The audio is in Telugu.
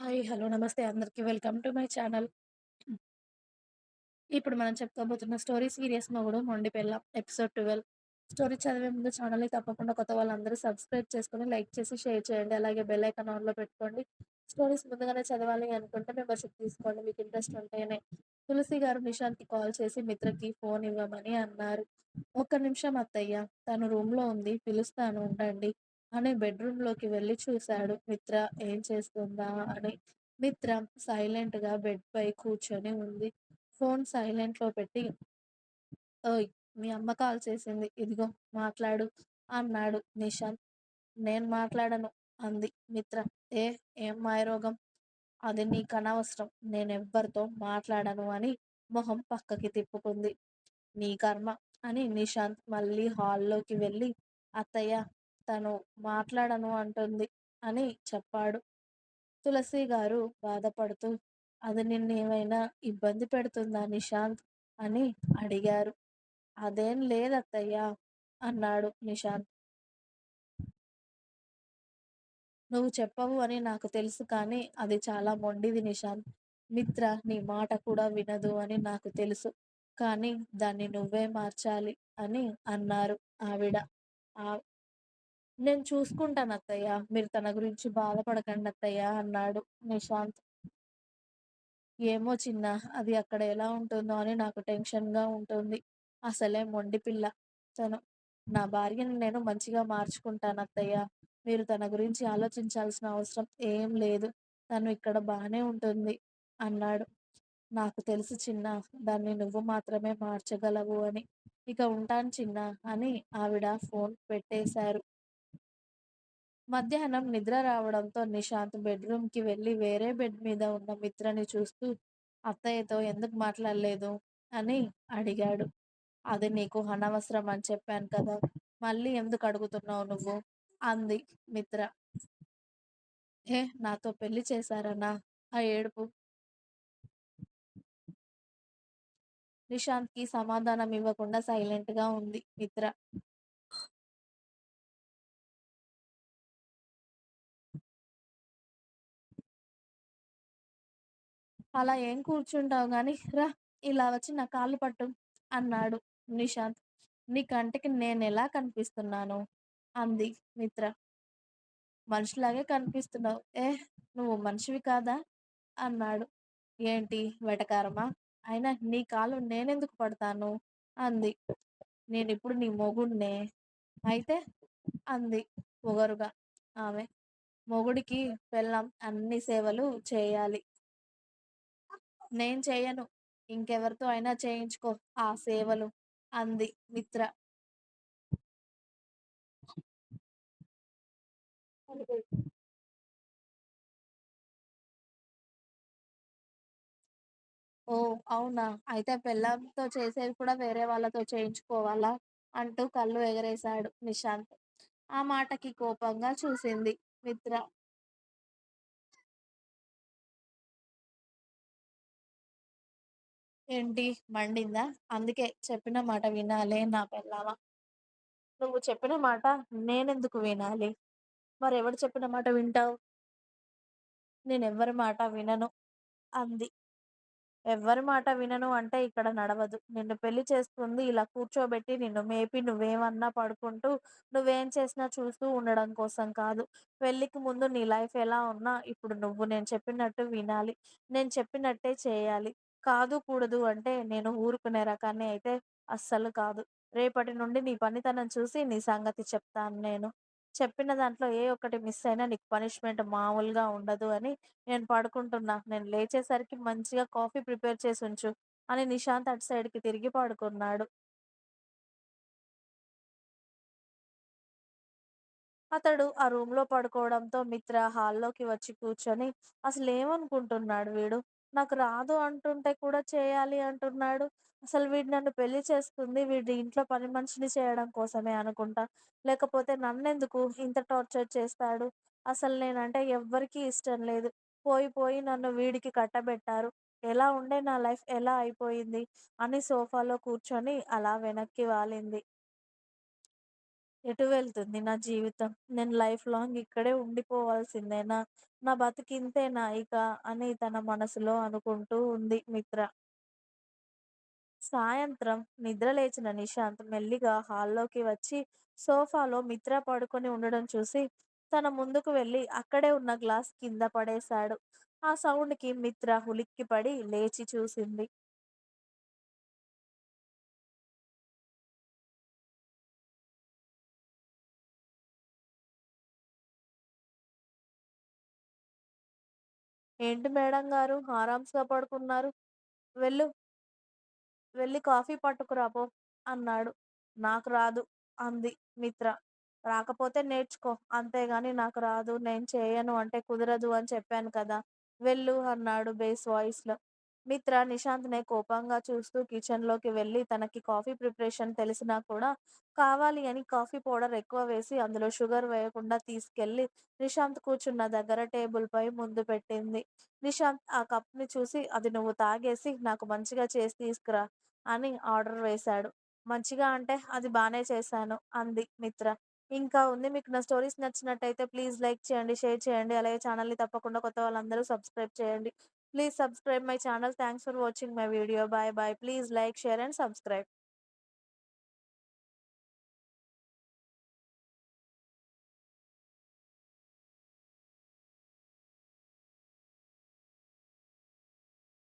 హాయ్. హలో. నమస్తే అందరికీ వెల్కమ్ టు మై ఛానల్. ఇప్పుడు మనం చెప్పుకోబోతున్న స్టోరీ 'సీరియస్ మొగుడు మొండి పెళ్ళాం' ఎపిసోడ్ 12. స్టోరీ చదివే ముందు ఛానల్‌ని తప్పకుండా కొత్త వాళ్ళందరూ సబ్స్క్రైబ్ చేసుకొని, లైక్ చేసి, షేర్ చేయండి. అలాగే బెల్ ఐకాన్ ఆన్‌లో పెట్టుకోండి. స్టోరీస్ ముందుగానే చదవాలి అనుకుంటే మెంబర్‌షిప్ తీసుకోండి మీకు ఇంట్రెస్ట్ ఉంటేనే. తులసి గారు నిషాంత్‌కి కాల్ చేసి మిత్రకి ఫోన్ ఇవ్వమని అన్నారు. ఒక్క నిమిషం అత్తయ్య తను రూమ్‌లో ఉంది పిలుస్తాను ఉండండి అని బెడ్‌రూమ్‌లోకి వెళ్ళి చూశాడు మిత్ర ఏం చేస్తుందా అని. మిత్ర సైలెంట్‌గా బెడ్‌పై కూర్చొని ఉంది. ఫోన్ సైలెంట్‌లో పెట్టి ఓయ్! మీ అమ్మ కాల్ చేసింది. ఇదిగో మాట్లాడు అన్నాడు నిషాంత్. నేను మాట్లాడను అంది మిత్ర. ఏ ఏం మాయరోగం? అది నీకనవసరం. నేనెవ్వరితో మాట్లాడను అని మొహం పక్కకి తిప్పుకుంది. నీ కర్మ అని నిషాంత్ మళ్ళీ హాల్లోకి వెళ్ళి అత్తయ్య తను మాట్లాడను అంటుంది అని చెప్పాడు. తులసి గారు బాధపడుతూ అది నిన్నేమైనా ఇబ్బంది పెడుతుందా నిషాంత్? అని అడిగారు. అదేం లేదత్తయ్యా అన్నాడు నిషాంత్. నువ్వు చెప్పవు అని నాకు తెలుసు కానీ అది చాలా మొండిది నిషాంత్. మిత్ర నీ మాట కూడా వినదు అని నాకు తెలుసు. కానీ దాన్ని నువ్వే మార్చాలి అని అన్నారు ఆవిడ. నేను చూసుకుంటాను అత్తయ్య మీరు తన గురించి బాధపడకండి అత్తయ్య అన్నాడు నిశాంత్ ఏమో చిన్నా అది అక్కడ ఎలా ఉంటుందో అని నాకు టెన్షన్‌గా ఉంటుంది. అసలే మొండిపిల్ల తను. నా భార్యని నేను మంచిగా మార్చుకుంటాను అత్తయ్య మీరు తన గురించి ఆలోచించాల్సిన అవసరం ఏం లేదు. తను ఇక్కడ బానే ఉంటుంది అన్నాడు. నాకు తెలుసు చిన్నా దాన్ని నువ్వు మాత్రమే మార్చగలవు అని. ఇక ఉంటాను చిన్నా అని ఆవిడ ఫోన్ పెట్టేశారు. మధ్యాహ్నం నిద్ర రావడంతో నిషాంత్ బెడ్‌రూమ్‌కి వెళ్ళి వేరే బెడ్ మీద ఉన్న మిత్రని చూస్తూ అత్తయ్యతో ఎందుకు మాట్లాడలేదు? అని అడిగాడు. అది నీకు అనవసరం అని చెప్పాను కదా! మళ్ళీ ఎందుకు అడుగుతున్నావు నువ్వు? అంది మిత్ర. ఏ నాతో పెళ్ళి చేశారనా? ఆ ఏడుపు నిషాంత్‌కి సమాధానం ఇవ్వకుండా సైలెంట్‌గా ఉంది మిత్ర. అలా ఏం కూర్చుంటావు కానీ రా ఇలా వచ్చి నా కాళ్ళు పట్టు అన్నాడు నిషాంత్. నీ కంటికి నేనెలా కనిపిస్తున్నాను? అంది మిత్ర. మనిషిలాగే కనిపిస్తున్నావు. ఏ నువ్వు మనిషివి కాదా? అన్నాడు. ఏంటి వెటకారమా? అయినా నీ కాలు నేనెందుకు పడతాను? అంది. నేనిప్పుడు నీ మొగుడినే అయితే? అంది పొగరుగా ఆమె. మొగుడికి పెళ్ళాం అన్ని సేవలు చేయాలి. నేను చేయను ఇంకెవరితో అయినా చేయించుకో ఆ సేవలు అంది మిత్ర. ఓహ్! అవునా? అయితే పెళ్ళాంతో చేసేవి కూడా వేరే వాళ్ళతో చేయించుకోవాలా? అంటూ కళ్ళు ఎగరేశాడు నిషాంత్. ఆ మాటకి కోపంగా చూసింది మిత్ర. ఏంటి మండిందా? అందుకే చెప్పిన మాట వినాలే నా పెళ్ళామా! నువ్వు చెప్పిన మాట నేనెందుకు వినాలి? మరెవడు చెప్పిన మాట వింటావు? నేనెవ్వరి మాట వినను అంది. ఎవ్వరి మాట వినను అంటే ఇక్కడ నడవదు. నిన్ను పెళ్ళి చేసుకుంది ఇలా కూర్చోబెట్టి నిన్ను మేపి నువ్వేమన్నా పడుకుంటూ, నువ్వేం చేసినా చూస్తూ ఉండడం కోసం కాదు. పెళ్ళికి ముందు నీ లైఫ్ ఎలా ఉన్నా ఇప్పుడు నువ్వు నేను చెప్పినట్టు వినాలి. నేను చెప్పినట్టే చేయాలి. కాదు కూడదు అంటే నేను ఊరుకునే రకాన్ని అయితే అస్సలు కాదు. రేపటి నుండి నీ పనితనం చూసి నీ సంగతి చెప్తాను నేను. చెప్పిన దాంట్లో ఏ ఒక్కటి మిస్ అయినా నీకు పనిష్మెంట్ మామూలుగా ఉండదు అని నేను పడుకుంటున్నా. నేను లేచేసరికి మంచిగా కాఫీ ప్రిపేర్ చేసుంచు అని నిశాంత్ అటు సైడ్‌కి తిరిగి పడుకున్నాడు. అతడు ఆ రూమ్‌లో పడుకోవడంతో మిత్ర హాల్లోకి వచ్చి కూర్చొని అసలేమనుకుంటున్నాడు వీడు? నాకు రాదు అంటుంటే కూడా చేయాలి అంటున్నాడు. అసలు వీడు నన్ను పెళ్ళి చేసుకుంది వీడి ఇంట్లో పని మనిషిని చేయడం కోసమే అనుకుంటా. లేకపోతే నన్నెందుకు ఇంత టార్చర్ చేస్తాడు? అసలు నేనంటే ఎవ్వరికీ ఇష్టం లేదు. పోయి పోయి నన్ను వీడికి కట్టబెట్టారు. ఎలా ఉండే నా లైఫ్ ఎలా అయిపోయింది? అని సోఫాలో కూర్చొని అలా వెనక్కి వాలింది. ఎటు వెళ్తుంది నా జీవితం? నేను లైఫ్ లాంగ్ ఇక్కడే ఉండిపోవాల్సిందేనా? నా బతుకింతేనా ఇక అని తన మనసులో అనుకుంటూ ఉంది మిత్ర. సాయంత్రం నిద్రలేచిన నిశాంత్ మెల్లిగా హాల్లోకి వచ్చి సోఫాలో మిత్ర పడుకొని ఉండడం చూసి తన ముందుకు వెళ్ళి అక్కడే ఉన్న గ్లాస్ కింద పడేశాడు. ఆ సౌండ్కి మిత్ర ఉలిక్కిపడి లేచి చూసింది. ఏంటి మేడం గారు ఆరామ్స్గా పడుకున్నారు? వెళ్ళు. వెళ్ళి కాఫీ పట్టుకురా పో అన్నాడు. నాకు రాదు అంది మిత్ర. రాకపోతే నేర్చుకో. అంతేగాని నాకు రాదు, నేను చేయను అంటే కుదరదు అని చెప్పాను కదా! వెళ్ళు అన్నాడు బేస్ వాయిస్‌లో. మిత్ర నిశాంత్‌నే కోపంగా చూస్తూ కిచెన్లోకి వెళ్ళి తనకి కాఫీ ప్రిపరేషన్ తెలిసినా కూడా కావాలి అని కాఫీ పౌడర్ ఎక్కువ వేసి అందులో షుగర్ వేయకుండా తీసుకెళ్ళి నిశాంత్ కూర్చున్న దగ్గర టేబుల్ పై ముందు పెట్టింది. నిశాంత్ ఆ కప్ని చూసి అది నువ్వు తాగేసి నాకు మంచిగా చేసి తీసుకురా అని ఆర్డర్ వేశాడు. మంచిగా అంటే అది బాగానే చేశాను అంది మిత్ర. ఇంకా ఉంది మీకు నా స్టోరీస్ నచ్చినట్టయితే ప్లీజ్ లైక్ చేయండి, షేర్ చేయండి. అలాగే ఛానల్‌ని తప్పకుండా కొత్త వాళ్ళందరూ సబ్స్క్రైబ్ చేయండి. Please subscribe my channel. Thanks for watching my video. Bye bye. Please like, share and subscribe.